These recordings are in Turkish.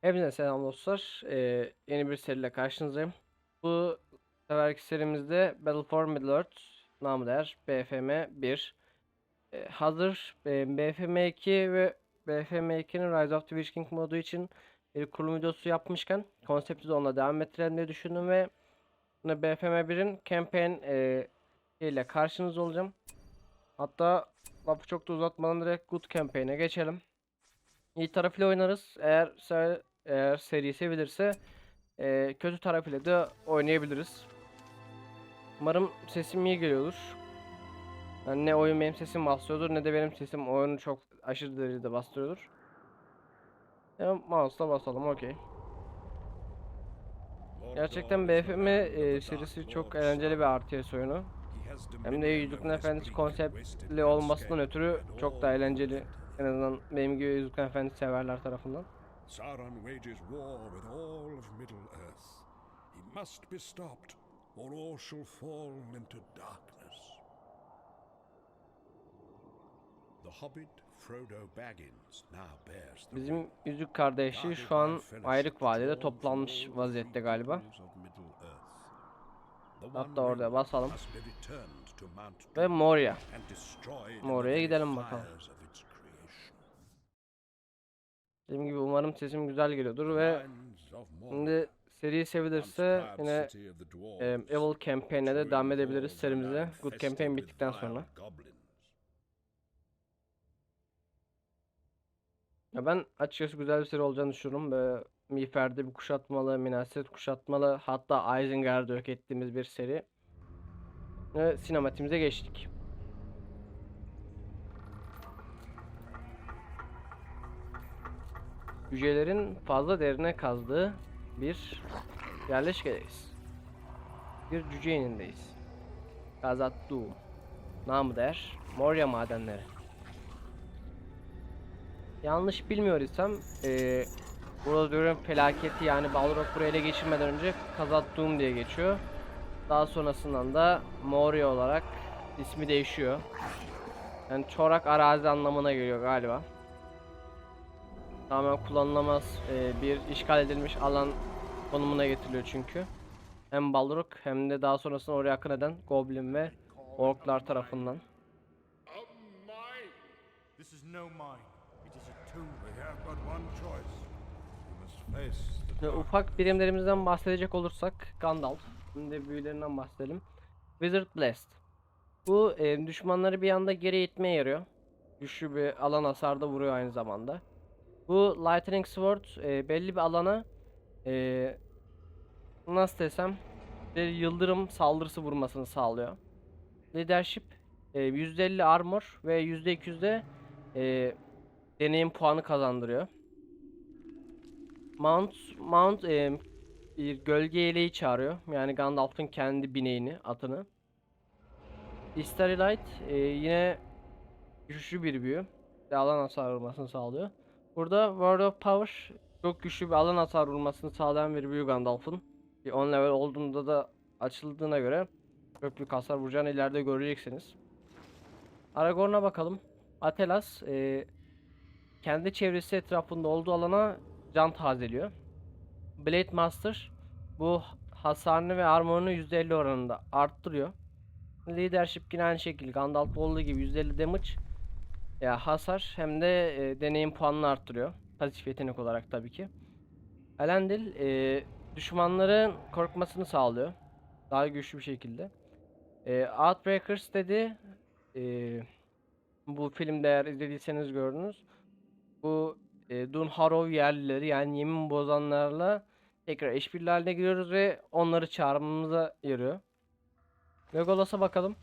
Hepinize selam dostlar. Ee, yeni bir seriyle karşınızdayım. Bu seferki serimizde Battle for Middle-earth namı değer BFM 1. Ee, hazır e, BFM 2 ve BFM 2'nin Rise of the Witch King modu için bir kurulum videosu yapmışken konsepti de onunla devam ettirelim diye düşündüm ve yine BFM 1'in campaign e, ile karşınızda olacağım. Hatta lafı çok da uzatmadan direkt Good Campaign'e geçelim. İyi tarafıyla oynarız. Eğer eğer seri sevilirse e, kötü tarafıyla da oynayabiliriz. Umarım sesim iyi geliyordur. Yani ne oyun benim sesim bastırıyordur ne de benim sesim oyunu çok aşırı derecede bastırıyordur. Ya mouse'la basalım okey. Gerçekten BFM e, serisi çok eğlenceli bir RTS oyunu. Hem de Yüzüklerin Efendisi konseptli olmasından ötürü çok da eğlenceli. En azından benim gibi Yüzüklerin Efendisi severler tarafından. Sauron wages war with all of Middle-earth. He must be stopped, or all shall fall into darkness. The hobbit Frodo Baggins now bears the Bizim Yüzük kardeşi şu an ayrık vadide toplanmış vaziyette galiba. Hatta orada basalım. Ve Moria. Moria'ya gidelim bakalım. Dediğim gibi umarım sesim güzel geliyordur ve şimdi seri sevilirse yine e, Evil Campaign'e de devam edebiliriz serimize. Good Campaign bittikten sonra. Ya ben açıkçası güzel bir seri olacağını düşünüyorum. Böyle Miğfer'de bir kuşatmalı, Minaset kuşatmalı, hatta Isengard'ı yok ettiğimiz bir seri. Ve sinematimize geçtik. Hücrelerin fazla derine kazdığı bir yerleşkedeyiz. Bir cüce inindeyiz. Gazattu. Namı der. Moria madenleri. Yanlış bilmiyor isem eee burada diyorum felaketi yani Balrog buraya ele geçirmeden önce Kazat-dûm diye geçiyor. Daha sonrasından da Moria olarak ismi değişiyor. Yani çorak arazi anlamına geliyor galiba. Tamamen kullanılamaz eee, bir işgal edilmiş alan konumuna getiriliyor çünkü. Hem Balrog hem de daha sonrasında oraya akın eden Goblin ve Orklar tarafından. This is no mine. It is a tomb. We have but one choice. We must face the Ve dark. ufak birimlerimizden bahsedecek olursak Gandalf, şimdi büyülerinden bahsedelim. Wizard Blast. Bu e, düşmanları bir anda geri itmeye yarıyor. Güçlü bir alan hasarda vuruyor aynı zamanda. Bu Lightning Sword e, belli bir alana e, nasıl desem bir yıldırım saldırısı vurmasını sağlıyor. Leadership e, %50 armor ve %200 de e, deneyim puanı kazandırıyor. Mount Mount e, bir gölge yeleği çağırıyor. Yani Gandalf'ın kendi bineğini, atını. Starry e, yine güçlü bir büyü. Alan hasar vurmasını sağlıyor. Burada Word of Power çok güçlü bir alan hasar vurmasını sağlayan bir büyü Gandalf'ın. Bir 10 level olduğunda da açıldığına göre çok büyük hasar vuracağını ileride göreceksiniz. Aragorn'a bakalım. Atelas e, kendi çevresi etrafında olduğu alana can tazeliyor. Blade Master bu hasarını ve armorunu %50 oranında arttırıyor. Leadership yine aynı şekilde Gandalf olduğu gibi %50 damage ya hasar hem de e, deneyim puanını arttırıyor. Pasif yetenek olarak tabii ki. Elendil e, düşmanların korkmasını sağlıyor. Daha güçlü bir şekilde. E, Outbreakers dedi e, bu filmde eğer izlediyseniz gördünüz. Bu e, Dun Harrow yerlileri yani yemin bozanlarla tekrar işbirliği haline giriyoruz ve onları çağırmamıza yarıyor. Legolas'a bakalım.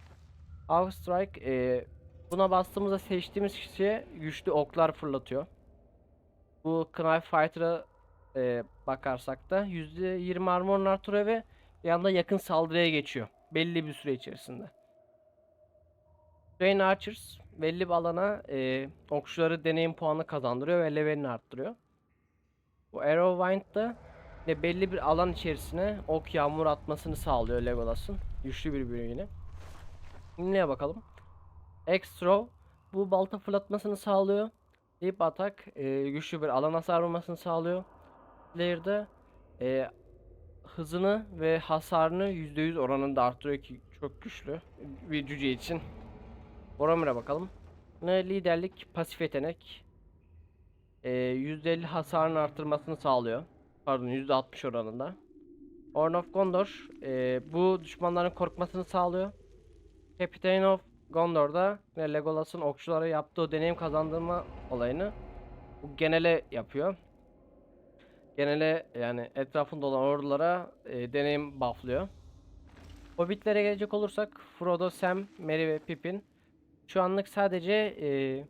Av Strike e, buna bastığımızda seçtiğimiz kişiye güçlü oklar fırlatıyor. Bu Knife Fighter'a e, bakarsak da %20 armorunu artırıyor ve bir anda yakın saldırıya geçiyor. Belli bir süre içerisinde. Train Archers belli bir alana e, okçuları deneyim puanı kazandırıyor ve levelini arttırıyor. Bu Arrowwind da yine belli bir alan içerisine ok yağmur atmasını sağlıyor Legolas'ın. Güçlü bir büyü yine. Şimdiye bakalım. Extra bu balta fırlatmasını sağlıyor. Deep Attack e, güçlü bir alan hasar vurmasını sağlıyor. Player'da e, hızını ve hasarını %100 oranında arttırıyor ki çok güçlü bir cüce için. Boromir'e bakalım. Ne liderlik pasif yetenek. E, %50 hasarını arttırmasını sağlıyor. Pardon %60 oranında. Horn of Gondor e, bu düşmanların korkmasını sağlıyor. Captain of Gondor'da yine Legolas'ın okçulara yaptığı deneyim kazandırma olayını bu genele yapıyor. Genele yani etrafında olan ordulara e, deneyim bufflıyor. Hobbitlere gelecek olursak Frodo, Sam, Merry ve Pippin şu anlık sadece e,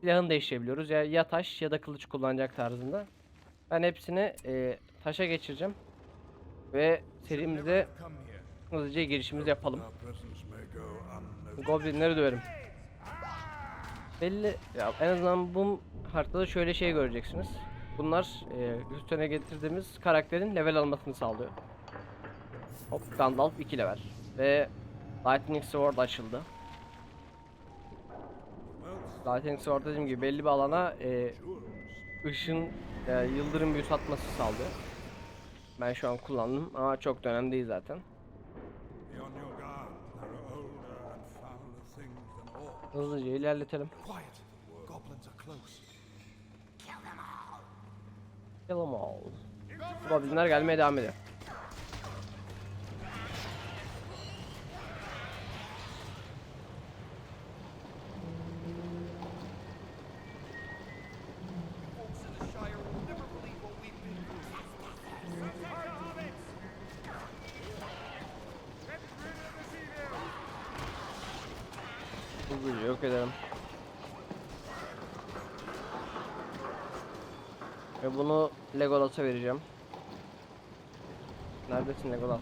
silahını değiştirebiliyoruz. Ya, ya taş ya da kılıç kullanacak tarzında. Ben hepsini e, taşa geçireceğim. Ve serimize hızlıca girişimizi yapalım. Goblinleri döverim. Belli ya en azından bu haritada şöyle şey göreceksiniz. Bunlar e, üstüne getirdiğimiz karakterin level almasını sağlıyor. Hop Gandalf 2 level ve Lightning Sword açıldı. Lightning Sword dediğim gibi belli bir alana e, ışın e, yıldırım büyüsü atması sağlıyor. Ben şu an kullandım ama çok da önemli değil zaten. Hızlıca ilerletelim. Kill 'em all. Goblinler gelmeye devam ediyor.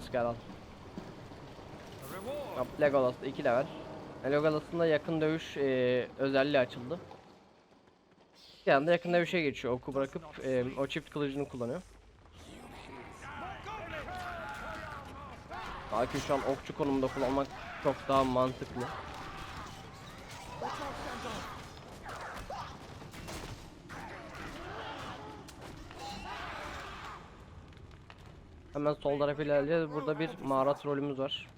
Legolas? Gel al. Yap, Legolas'ta 2 level. Legolas'ın da yakın dövüş e, özelliği açıldı. Bir anda yakın dövüşe geçiyor. Oku bırakıp e, o çift kılıcını kullanıyor. Belki şu an okçu konumunda kullanmak çok daha mantıklı. Hemen sol tarafa ilerleyeceğiz. Burada bir mağara trollümüz var.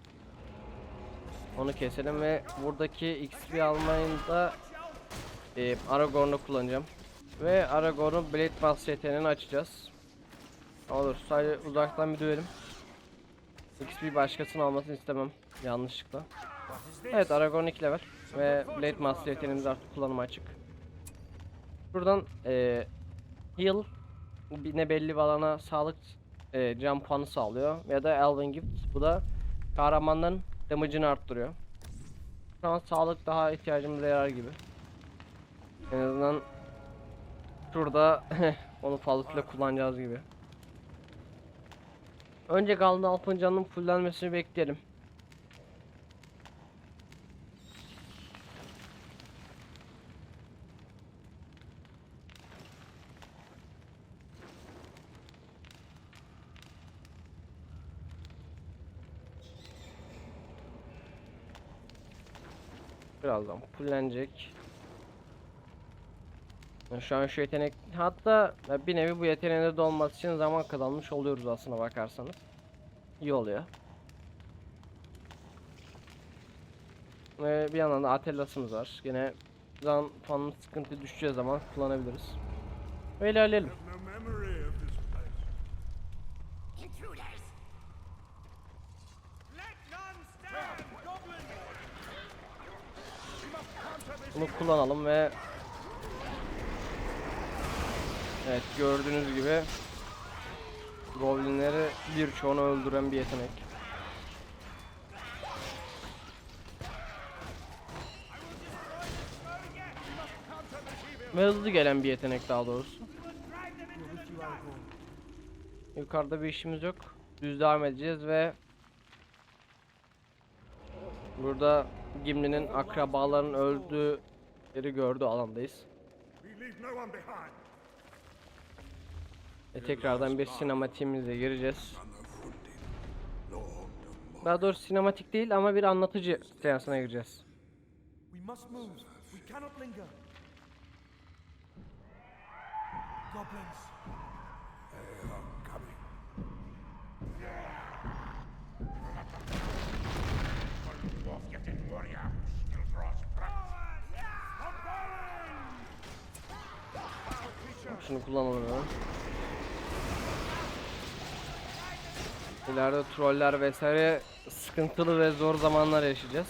Onu keselim ve buradaki XP almayında e, Aragorn'u kullanacağım. Ve Aragorn'un Blade Master yeteneğini açacağız. Olur sadece uzaktan bir dövelim. XP başkasının almasını istemem yanlışlıkla. Evet Aragorn 2 level ve Blade Master yeteneğimiz artık kullanıma açık. Buradan e, heal yine belli bir alana sağlık e, can puanı sağlıyor ya da Elven Gift bu da kahramanların damage'ını arttırıyor. Şu an sağlık daha ihtiyacımıza yarar gibi. En azından şurada onu fazlasıyla kullanacağız gibi. Önce Gandalf'ın canının fullenmesini bekleyelim. Birazdan fullenecek. Şu an şu yetenek hatta bir nevi bu yeteneğinde de olması için zaman kazanmış oluyoruz aslına bakarsanız. İyi oluyor. Ve bir yandan da Atella'sımız var. Yine zaman falan sıkıntı düşeceği zaman kullanabiliriz. Ve ilerleyelim. Have no memory of this place. Let none stand! Goblin! Bunu kullanalım ve Evet gördüğünüz gibi Goblinleri birçoğunu öldüren bir yetenek. Ve hızlı gelen bir yetenek daha doğrusu. Yukarıda bir işimiz yok. Düz devam edeceğiz ve Burada Gimli'nin akrabaların öldüğü yeri gördüğü alandayız. Ve tekrardan bir sinematiğimize gireceğiz. Daha doğrusu sinematik değil ama bir anlatıcı seansına gireceğiz. Goblins. Şunu kullanalım. İleride troller vesaire sıkıntılı ve zor zamanlar yaşayacağız.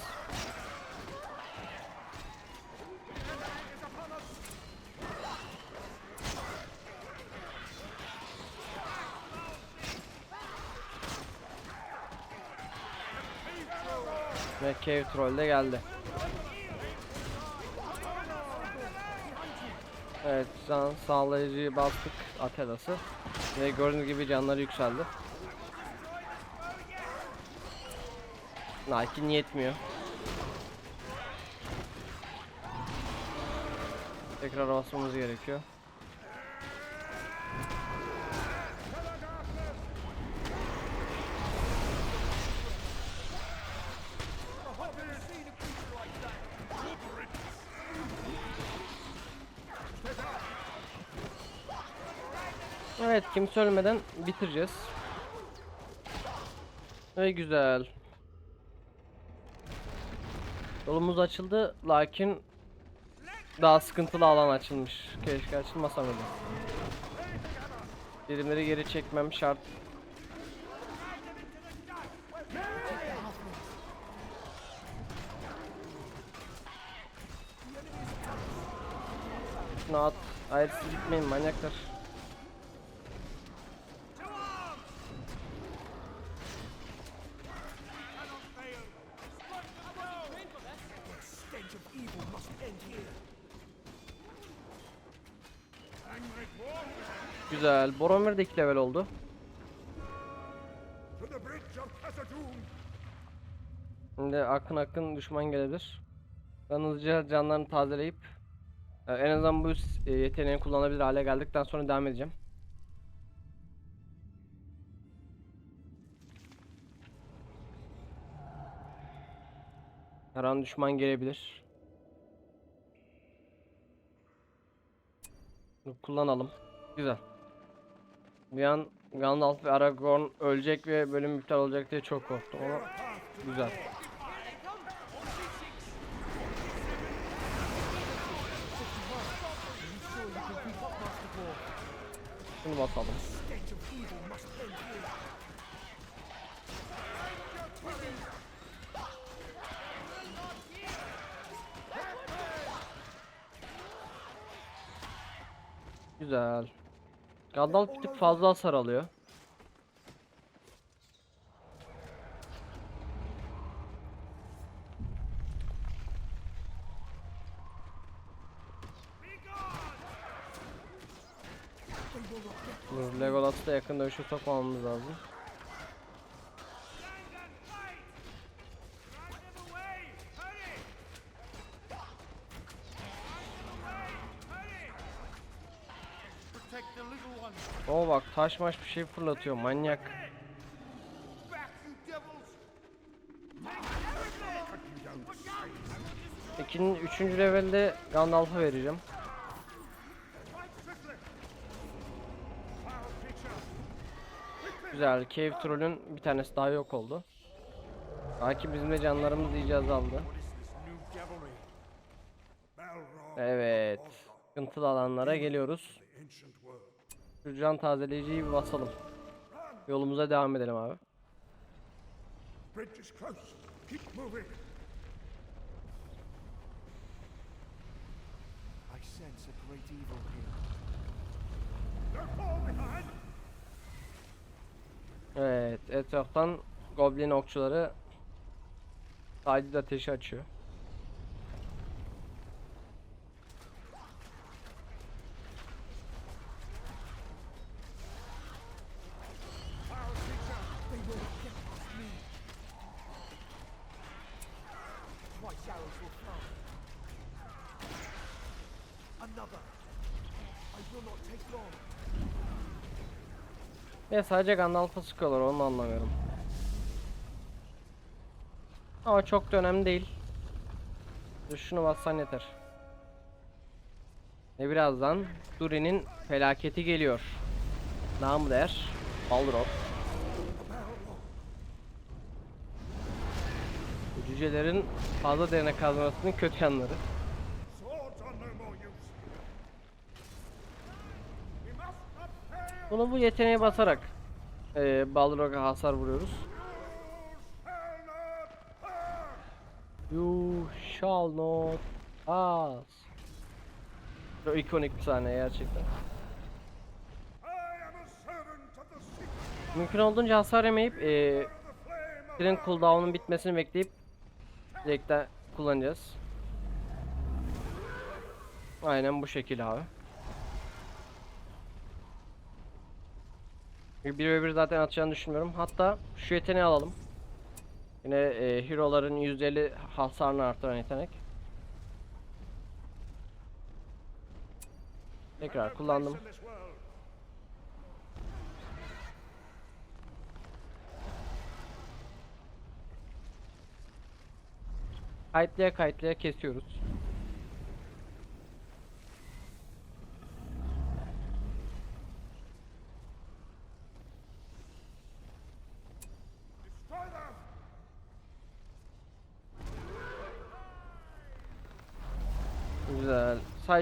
Ve Cave Troll de geldi. Evet, can sağlayıcıyı bastık Atelas'ı. Ve gördüğünüz gibi canları yükseldi. Lakin yetmiyor. Tekrar basmamız gerekiyor. Kimse ölmeden bitireceğiz. Ve güzel. Yolumuz açıldı lakin daha sıkıntılı alan açılmış. Keşke açılmasa mıydı? Birimleri geri çekmem şart. Şunu at. Hayır siz gitmeyin manyaklar. Güzel. Boromir de 2 level oldu. Şimdi akın akın düşman gelebilir. Ben hızlıca canlarını tazeleyip e, en azından bu e, yeteneği kullanabilir hale geldikten sonra devam edeceğim. Her an düşman gelebilir. Kullanalım. Güzel. Bir an Gandalf ve Aragorn ölecek ve bölüm iptal olacak diye çok korktum ama güzel. Şunu basalım. Güzel. Gandalf bir tık fazla hasar alıyor. Legolas'ı da yakın dövüşe sokmamamız lazım. Oo bak taş maş bir şey fırlatıyor manyak. İkinin üçüncü levelde Gandalf'a vereceğim. Güzel. Cave Troll'ün bir tanesi daha yok oldu. Belki bizim de canlarımız iyice azaldı. Evet. Sıkıntılı alanlara geliyoruz. Can tazeleyiciyi bir basalım. Yolumuza devam edelim abi. Evet. Etraftan Goblin okçuları taciz ateşi açıyor. Sadece Gandalf'a sıkıyorlar onu anlamıyorum. Ama çok da önemli değil. Şunu bassan yeter. Ve birazdan Durin'in felaketi geliyor. Namı der. Balrog. Cücelerin fazla derine kazmasının kötü yanları. Bunu bu yeteneğe basarak e, Balrog'a hasar vuruyoruz. You shall not pass. Çok ikonik bir sahne gerçekten. Mümkün olduğunca hasar yemeyip e, Kilin cooldown'un bitmesini bekleyip direkten kullanacağız. Aynen bu şekil abi. Bir ve bir zaten atacağını düşünmüyorum. Hatta şu yeteneği alalım. Yine e, hero'ların %50 hasarını artıran yetenek. Tekrar kullandım. Kayıtlaya kayıtlaya kesiyoruz. Destroy them!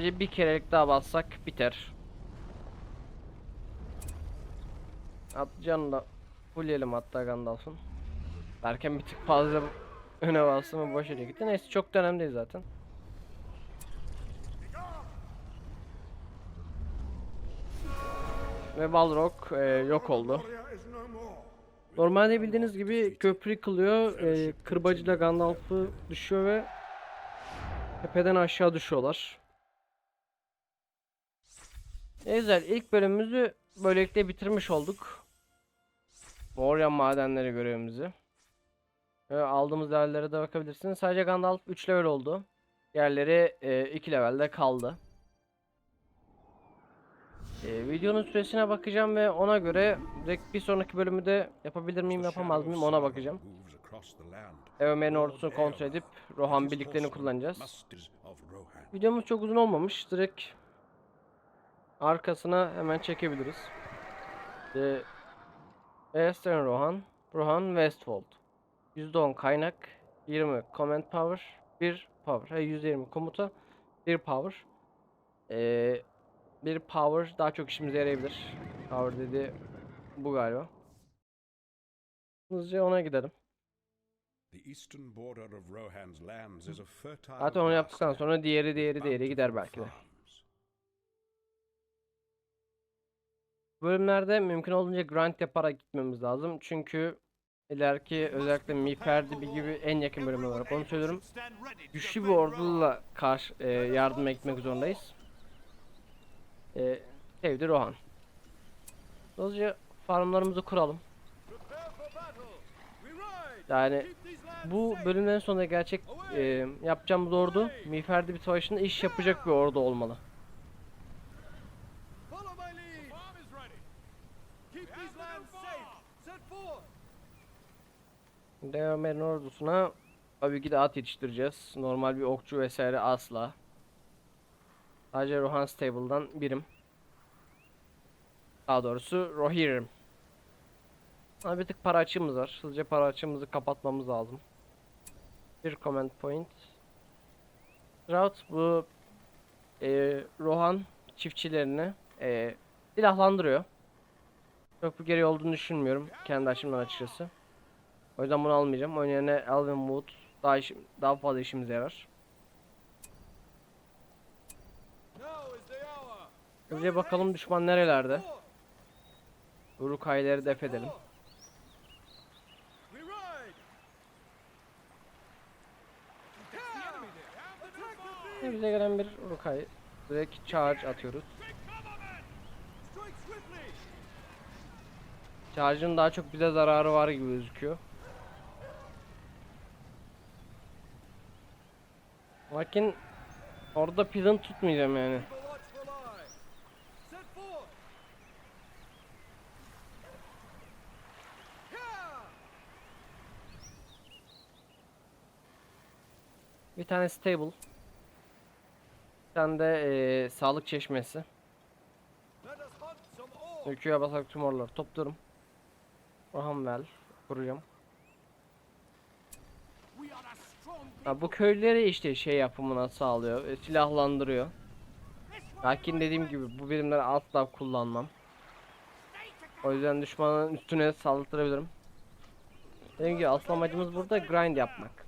Sadece bir kerelik daha bassak biter. At canını da fullleyelim hatta Gandalf'ın. Derken bir tık fazla öne bastı mı boş yere gitti. Neyse çok da önemli değil zaten. Ve Balrog e, yok oldu. Normalde bildiğiniz gibi köprü yıkılıyor. E, kırbacıyla Gandalf'ı düşüyor ve tepeden aşağı düşüyorlar. Ne güzel. ilk bölümümüzü böylelikle bitirmiş olduk. Moria madenleri görevimizi. Ve aldığımız level'lere de bakabilirsiniz. Sadece Gandalf 3 level oldu. Diğerleri 2 levelde kaldı. E, videonun süresine bakacağım ve ona göre direkt bir sonraki bölümü de yapabilir miyim yapamaz mıyım ona bakacağım. Eomer'in ordusunu kontrol edip Rohan birliklerini kullanacağız. Videomuz çok uzun olmamış. Direkt arkasına hemen çekebiliriz. Ee, Western Rohan, Rohan Westfold. %10 kaynak, 20 comment power, 1 power. Ha, %20 komuta, 1 power. Ee, bir power daha çok işimize yarayabilir. Power dedi bu galiba. Hızlıca ona gidelim. The Zaten onu yaptıktan sonra diğeri diğeri diğeri gider belki de. Bölümlerde mümkün olduğunca grind yaparak gitmemiz lazım. Çünkü ileriki özellikle Miperdi gibi en yakın bölüm olarak onu söylüyorum. Güçlü bir orduyla karşı e, yardıma gitmek zorundayız. E, sevdi Rohan. Hızlıca farmlarımızı kuralım. Yani bu bölümlerin sonunda gerçek e, yapacağımız ordu Miferdi bir savaşında iş yapacak bir ordu olmalı. Deomer'in ordusuna tabii ki de at yetiştireceğiz. Normal bir okçu vesaire asla. Sadece Rohan Stable'dan birim. Daha doğrusu Rohirrim. Ama bir tık para açığımız var. Hızlıca para açığımızı kapatmamız lazım. Bir comment point. Drought bu e, Rohan çiftçilerini e, silahlandırıyor. Çok bir gereği olduğunu düşünmüyorum kendi açımdan açıkçası. O yüzden bunu almayacağım. Onun yerine Elvin Wood daha, işim, daha fazla işimize yarar. Önce bakalım düşman nerelerde. Urukayları def edelim. Ve bize gelen bir Urukay. Direkt charge atıyoruz. Charge'ın daha çok bize zararı var gibi gözüküyor. Lakin orada pidin tutmayacağım yani. Bir tane stable. Bir tane de eee, sağlık çeşmesi. Let us hunt some ore. Öyküye basarak tüm oraları topluyorum. Rahamvel kuracağım. We are a strong Ha, bu köylüleri işte şey yapımına sağlıyor. e, silahlandırıyor. Lakin dediğim gibi bu birimleri asla kullanmam. O yüzden düşmanın üstüne saldırabilirim. Dediğim gibi asıl amacımız burada grind yapmak.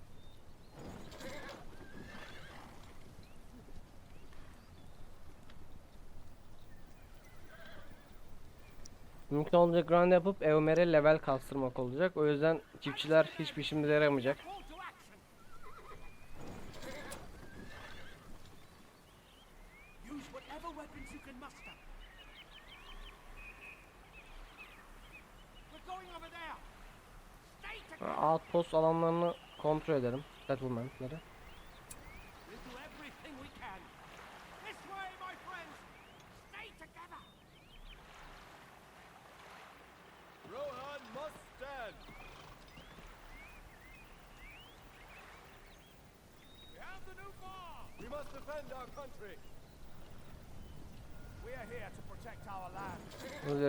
Mümkün olduğunca grind yapıp Eomer'e level kastırmak olacak. O yüzden çiftçiler hiçbir işimize yaramayacak. Outpost alanlarını kontrol edelim. Settlement'ları.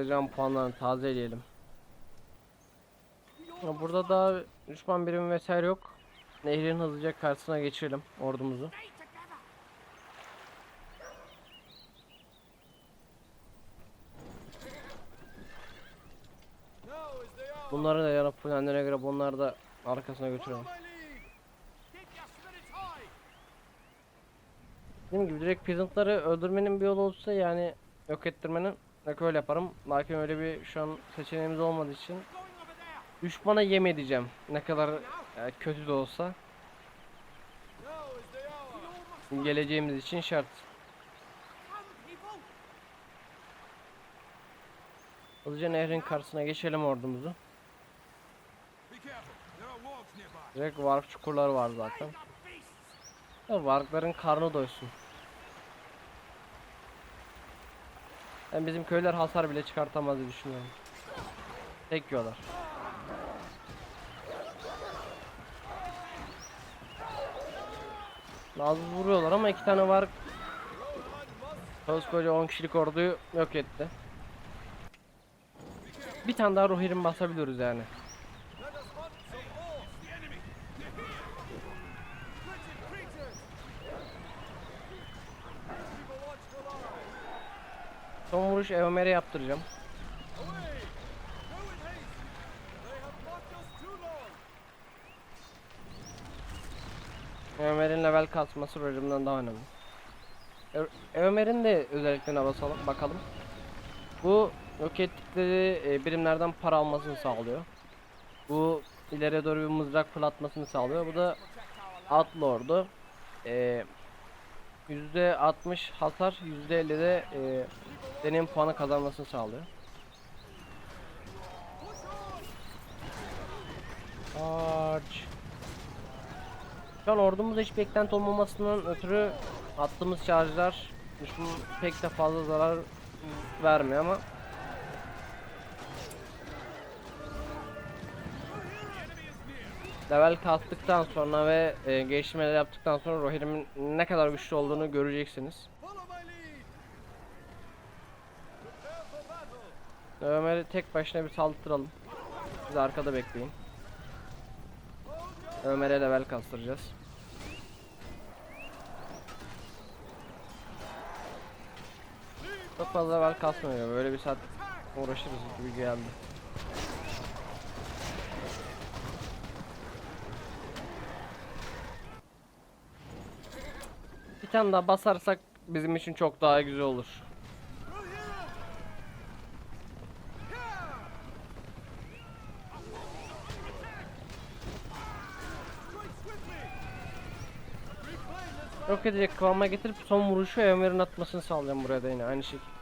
Can puanlarını tazeleyelim. Burada da düşman birimi vesaire yok. Nehrin hızlıca karşısına geçirelim ordumuzu. Bunları da yanıp kendine göre bunları da arkasına götürelim. Dediğim gibi direkt peasantları öldürmenin bir yolu olsa yani yok ettirmenin belki öyle yaparım. Lakin öyle bir şu an seçeneğimiz olmadığı için. Düşmana yem edeceğim. Ne kadar e, kötü de olsa geleceğimiz için şart. Hızlıca nehrin karşısına geçelim ordumuzu. Direkt warp çukurları var zaten. Ya Wargların karnı doysun. Ben bizim köyler hasar bile çıkartamaz diye düşünüyorum. Tek yiyorlar. Az vuruyorlar ama iki tane var. Koskoca 10 kişilik orduyu yok etti. Bir tane daha Rohirrim basabiliyoruz yani. Son vuruş Eomer'e yaptıracağım. Ömer'in level kasması Roger'ımdan daha önemli. Ö- Ömer'in de özelliklerine basalım, bakalım. Bu yok ettikleri e, birimlerden para almasını sağlıyor. Bu ileriye doğru bir mızrak fırlatmasını sağlıyor. Bu da Outlord'u. E, %60 hasar, %50 de e, deneyim puanı kazanmasını sağlıyor. Charge. Şu an hiç beklenti olmamasından ötürü attığımız şarjlar düşman pek de fazla zarar vermiyor ama level kastıktan sonra ve e, geliştirmeler yaptıktan sonra Rohirrim'in ne kadar güçlü olduğunu göreceksiniz. Ömer'i tek başına bir saldıralım. Siz arkada bekleyin. Ömer'e level kastıracağız. Çok fazla level kasmıyor. Böyle bir saat uğraşırız gibi geldi. Bir tane daha basarsak bizim için çok daha güzel olur. Yok edecek kıvama getirip son vuruşu Ömer'in atmasını sağlayacağım buraya da yine aynı şekilde.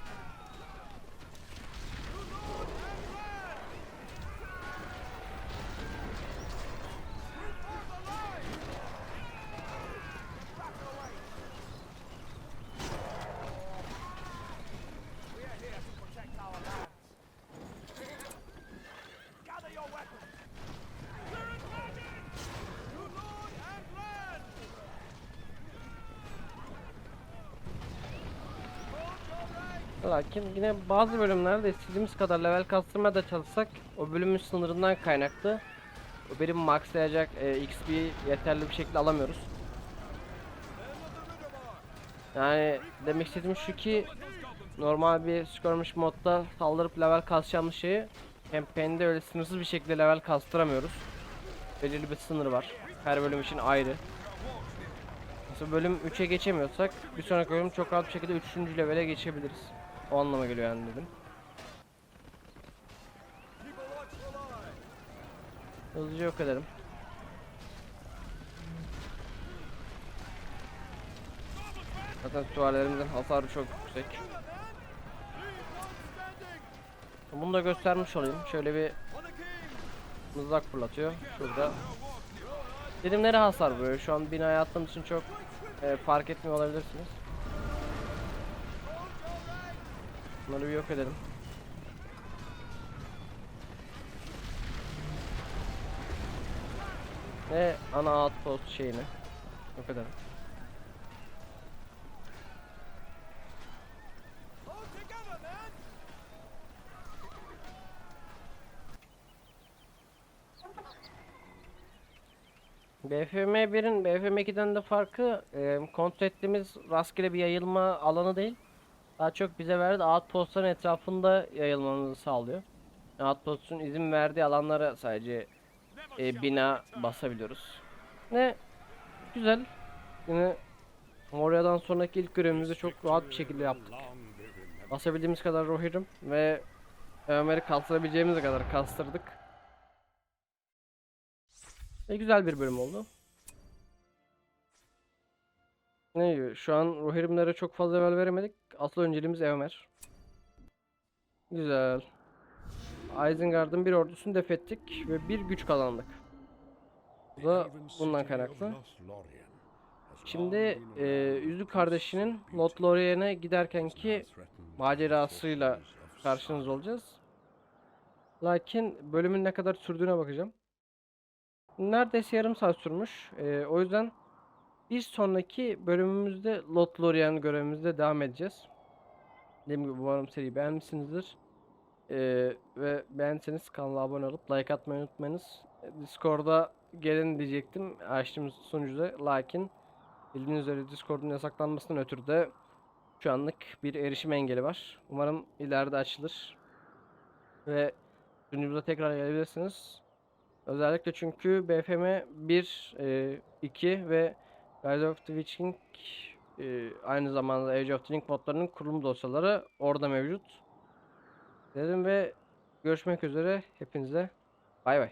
Lakin yine bazı bölümlerde istediğimiz kadar level kastırmaya da çalışsak o bölümün sınırından kaynaklı o benim maxlayacak e, XP yeterli bir şekilde alamıyoruz. Yani demek istediğim şu ki normal bir skirmish modda saldırıp level kasacağımız şeyi campaign'de öyle sınırsız bir şekilde level kastıramıyoruz. Belirli bir sınır var. Her bölüm için ayrı. Mesela bölüm 3'e geçemiyorsak bir sonraki bölüm çok rahat bir şekilde 3. levele geçebiliriz. O anlama geliyor yani dedim. Hızlıca yok edelim. Zaten süvarilerimizin hasarı çok yüksek. Bunu da göstermiş olayım. Şöyle bir mızrak fırlatıyor. Şurada. Dedim nereye hasar vuruyor? Şu an binaya attığım için çok e, fark etmiyor olabilirsiniz. Bunları bir yok edelim. Ve ana outpost şeyini yok edelim. BFM 1'in BFM 2'den de farkı e, kontrol ettiğimiz rastgele bir yayılma alanı değil. Daha çok bize verdi outpostların etrafında yayılmamızı sağlıyor. Outpost'un izin verdiği alanlara sadece e, bina basabiliyoruz. Ve güzel. Yine Moria'dan sonraki ilk görevimizi çok rahat bir şekilde yaptık. Basabildiğimiz kadar Rohirrim ve Ömer'i kastırabileceğimiz kadar kastırdık. Ve güzel bir bölüm oldu. Ne şu an Rohirrimlere çok fazla level veremedik. Asıl önceliğimiz Ömer. Güzel. Isengard'ın bir ordusunu def ettik ve bir güç kazandık. Bu da bundan kaynaklı. Şimdi e, Yüzük kardeşinin Lothlorien'e giderken ki macerasıyla karşınızda olacağız. Lakin bölümün ne kadar sürdüğüne bakacağım. Neredeyse yarım saat sürmüş. Ee, o yüzden bir sonraki bölümümüzde Lothlorien görevimizde devam edeceğiz. Dediğim gibi umarım seriyi beğenmişsinizdir. Ee, ve beğenseniz kanala abone olup like atmayı unutmayınız. Discord'a gelin diyecektim açtığımız sunucuda. Lakin bildiğiniz üzere Discord'un yasaklanmasından ötürü de şu anlık bir erişim engeli var. Umarım ileride açılır. Ve sunucumuza tekrar gelebilirsiniz. Özellikle çünkü BFM 1, e, 2 ve Rise of the Witch King e, aynı zamanda Age of the Link modlarının kurulum dosyaları orada mevcut. Dedim ve görüşmek üzere hepinize bay bay.